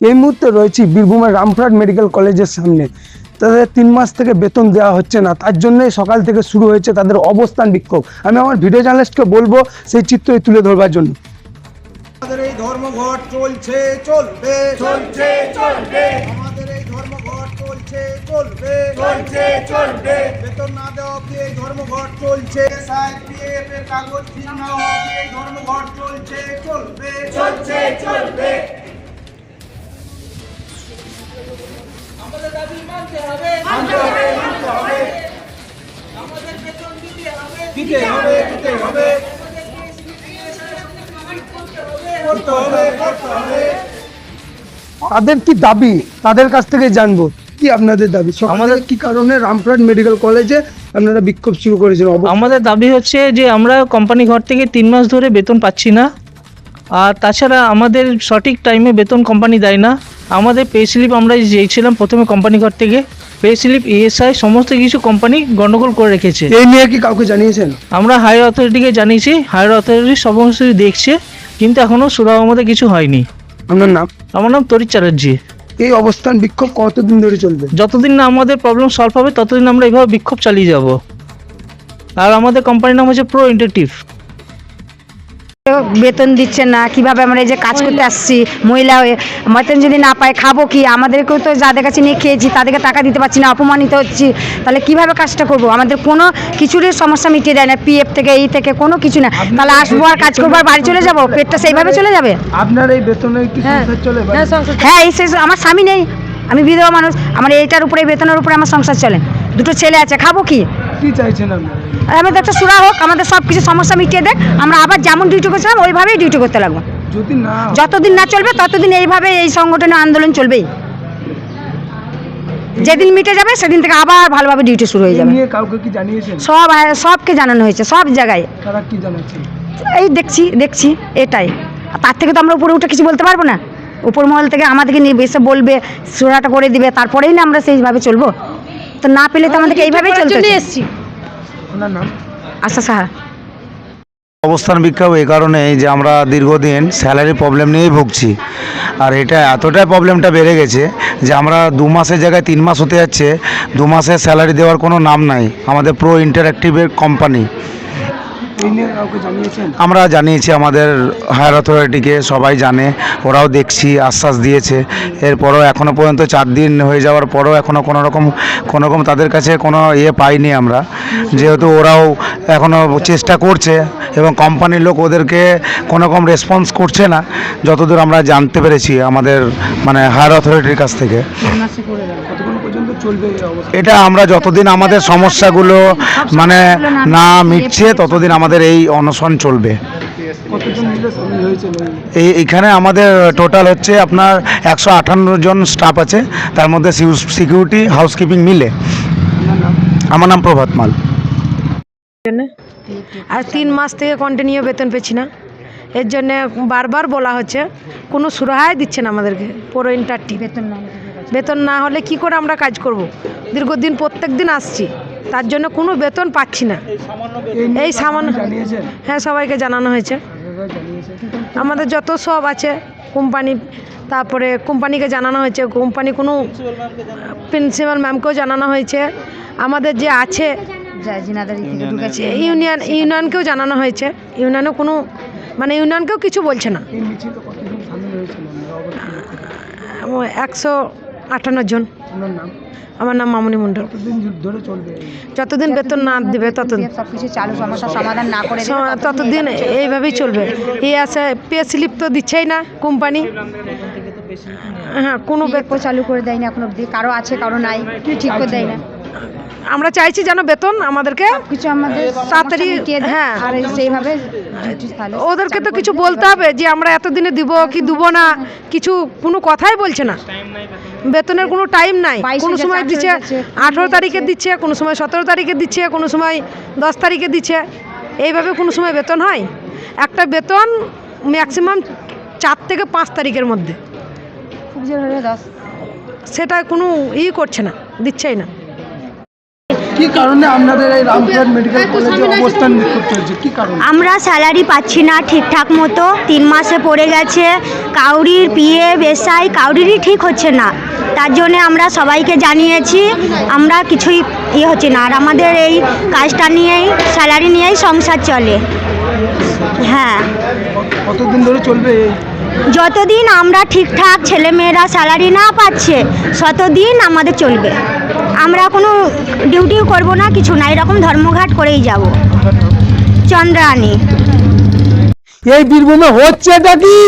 এই মুহূর্তে রয়েছি বীরভূমের রামপুরহাট মেডিকেল কলেজের সামনে। তাদের তিন মাস থেকে বেতন দেওয়া হচ্ছে না। তার জন্যই সকাল থেকে শুরু হয়েছে তাদের অবস্থান বিক্ষোভ। আমি আমার ভিডিও জার্নালিস্টকে বলব সেই চিত্রই তুলে ধরবার জন্য। আমাদের এই ধর্মঘট চলছে চলবে। চলছে চলবে। আমাদের এই ধর্মঘট চলছে চলবে। চলছে চলবে। বেতন না দেওয়া এই ধর্মঘট চলছে। সাইপিএফ এর কাগজ ঠিক না এই ধর্মঘট চলছে চলবে। চলছে চলবে। আমাদের দাবি মানতে হবে। মানতে হবে মানতে হবে। আমাদের বেতন দিতে হবে। দিতে হবে দিতে হবে। করতে হবে করতে হবে। তাদের কি দাবি? তাদের কাছ থেকে জানব। কি আপনাদের দাবি? আমাদের কি কারণে রামপুরহাট মেডিকেল কলেজে আপনারা বিক্ষোভ শুরু করেছেন আমাদের দাবি হচ্ছে যে আমরা কোম্পানি ঘর থেকে তিন মাস ধরে বেতন পাচ্ছি না। আর তাছাড়া আমাদের সঠিক টাইমে বেতন কোম্পানি দেয় না। আমাদের পে স্লিপ আমরা চেয়েছিলাম প্রথমে কোম্পানি ঘর থেকে। পে স্লিপ ইএসআই সমস্ত কিছু কোম্পানি গন্ডগোল করে রেখেছে। এই নিয়ে কি কাউকে জানিয়েছেন? আমরা হায়ার অথরিটিকে জানিয়েছি হায়ার অথরিটি সমস্ত কিছু দেখছে কিন্তু এখনও সুরাহ আমাদের কিছু হয়নি। আপনার নাম? আমার নাম তরিৎ চ্যাটার্জি। এই অবস্থান বিক্ষোভ কতদিন ধরে চলবে? যতদিন না আমাদের প্রবলেম সলভ হবে ততদিন আমরা এইভাবে বিক্ষোভ চালিয়ে যাব। আর আমাদের কোম্পানির নাম হচ্ছে প্রো ইন্টারটিভ বেতন দিচ্ছে না কীভাবে আমরা এই যে কাজ করতে আসছি মহিলা হয়ে বেতন যদি না পাই খাব কি? আমাদেরকেও তো যাদের কাছে নিয়ে খেয়েছি তাদেরকে টাকা দিতে পারছি না অপমানিত হচ্ছি। তাহলে কীভাবে কাজটা করব? আমাদের কোনো কিছুরই সমস্যা মিটিয়ে দেয় না পিএফ থেকে এই থেকে কোনো কিছু না। তাহলে আসব আর কাজ করব আর বাড়ি চলে যাব? পেটটা সেইভাবে চলে যাবে? আপনার এই বেতনে হ্যাঁ। হ্যাঁ এই আমার স্বামী নেই। আমি বিধবা মানুষ আমার এইটার উপরে বেতনের উপরে আমার সংসার চলে। দুটো ছেলে আছে খাব কি? কি চাইছেন আমাদের একটা সুরা হোক আমাদের সব কিছু সমস্যা মিটিয়ে দেখ। আমরা আবার যেমন ডিউটি করছিলাম ওইভাবেই ডিউটি করতে লাগবো। যদি না যতদিন না চলবে ততদিন এইভাবে এই সংগঠনের আন্দোলন চলবেই। যেদিন মিটে যাবে সেদিন থেকে আবার ভালোভাবে ডিউটি শুরু হয়ে যাবে। কাউকে কি জানিয়েছেন? সব সবকে জানানো হয়েছে সব জায়গায়। তারা কি জানাচ্ছেন এই দেখছি দেখছি এটাই। তার থেকে তো আমরা উপরে উঠে কিছু বলতে পারব না। উপর মহল থেকে আমাদেরকে নিয়ে এসে বলবে সুরাটা করে দিবে তারপরেই না আমরা সেইভাবে চলবো। তো না পেলে তো আমাদেরকে এইভাবেই চলতে এসছি। আপনার নাম? আচ্ছা সাহা। অবস্থান বিক্ষোভ এই কারণে যে আমরা দীর্ঘদিন স্যালারি প্রবলেম নিয়েই ভুগছি। আর এটা এতটাই প্রবলেমটা বেড়ে গেছে যে আমরা দু মাসের জায়গায় তিন মাস হতে যাচ্ছে দু মাসের স্যালারি দেওয়ার কোনো নাম নাই। আমাদের প্রো ইন্টারঅ্যাক্টিভের কোম্পানি আমরা জানিয়েছি আমাদের হায়ার অথরিটিকে সবাই জানে ওরাও দেখছি আশ্বাস দিয়েছে। এরপরও এখনও পর্যন্ত চার দিন হয়ে যাওয়ার পরও এখনও কোনো রকম কোনো রকম তাদের কাছে কোনো ইয়ে পাইনি আমরা। যেহেতু ওরাও এখনও চেষ্টা করছে এবং কোম্পানির লোক ওদেরকে কোনো রকম রেসপন্স করছে না যতদূর আমরা জানতে পেরেছি আমাদের মানে হায়ার অথরিটির কাছ থেকে। এটা আমরা যতদিন আমাদের সমস্যাগুলো মানে না মিটছে ততদিন আমাদের এই অনশন চলবে। এই এখানে আমাদের টোটাল হচ্ছে আপনার একশো আটান্ন জন স্টাফ আছে তার মধ্যে সিকিউরিটি হাউসকিপিং মিলে। আমার নাম প্রভাত মাল। আর তিন মাস থেকে কন্টিনিউ বেতন পেছি না। এর জন্যে বারবার বলা হচ্ছে কোনো সুরাহাই দিচ্ছে না আমাদেরকে পুরো ইন্টারটি বেতন না বেতন না হলে কি করে আমরা কাজ করব? দীর্ঘদিন প্রত্যেক দিন আসছি তার জন্য কোনো বেতন পাচ্ছি না। এই সামান্য হ্যাঁ সবাইকে জানানো হয়েছে। আমাদের যত সব আছে কোম্পানি তারপরে কোম্পানিকে জানানো হয়েছে কোম্পানি কোনো প্রিন্সিপাল ম্যামকেও জানানো হয়েছে। আমাদের যে আছে ইউনিয়ন ইউনিয়নকেও জানানো হয়েছে। ইউনিয়নও কোনো মানে ইউনিয়নকেও কিছু বলছে না। একশো আটান্ন জন। আমার নাম মামনি চলবে যতদিন বেতন না দেবে ততদিন। ততদিন এইভাবেই চলবে। এই আছে পে স্লিপ তো দিচ্ছেই না কোম্পানি। হ্যাঁ কোনো বে- বিএফও চালু করে দেয় না এখন অব্দি কারও আছে কারও নাই ঠিক করে দেয় না। আমরা চাইছি যেন বেতন আমাদেরকে কিছু আমাদের তাড়াতাড়ি, হ্যাঁ। আর সেইভাবে ওদেরকে তো কিছু বলতে হবে যে আমরা এতদিনে দিব কি দিব না কিছু কোনো কথাই বলছে না। বেতনের কোনো টাইম নাই। কোনো সময় দিচ্ছে আঠেরো তারিখে দিচ্ছে কোনো সময় সতেরো তারিখে দিচ্ছে কোনো সময় দশ তারিখে দিচ্ছে। এইভাবে কোনো সময় বেতন হয়? একটা বেতন ম্যাক্সিমাম চার থেকে পাঁচ তারিখের মধ্যে। সেটা কোনো ই করছে না দিচ্ছেই না। কি কারণে আপনাদের এই রামপুরহাট মেডিকেল কলেজে অবস্থান বিক্ষোভ চলছে কি কারণে? আমরা স্যালারি পাচ্ছি না ঠিকঠাক মতো। তিন মাসে পড়ে গেছে। কাউরির পিএ বেসাই কাউরিরই ঠিক হচ্ছে না। তার জন্যে আমরা সবাইকে জানিয়েছি আমরা কিছুই ইয়ে হচ্ছে না। আর আমাদের এই কাজটা নিয়েই স্যালারি নিয়েই সংসার চলে। হ্যাঁ। কতদিন ধরে চলবে? যতদিন আমরা ঠিকঠাক ছেলেমেয়েরা স্যালারি না পাচ্ছে ততদিন আমাদের চলবে। আমরা কোনো ডিউটিও করব না, কিছু না, এরকম ধর্মঘাট করেই যাব। চন্দ্রানী এই বীরভূমে হচ্ছে কি?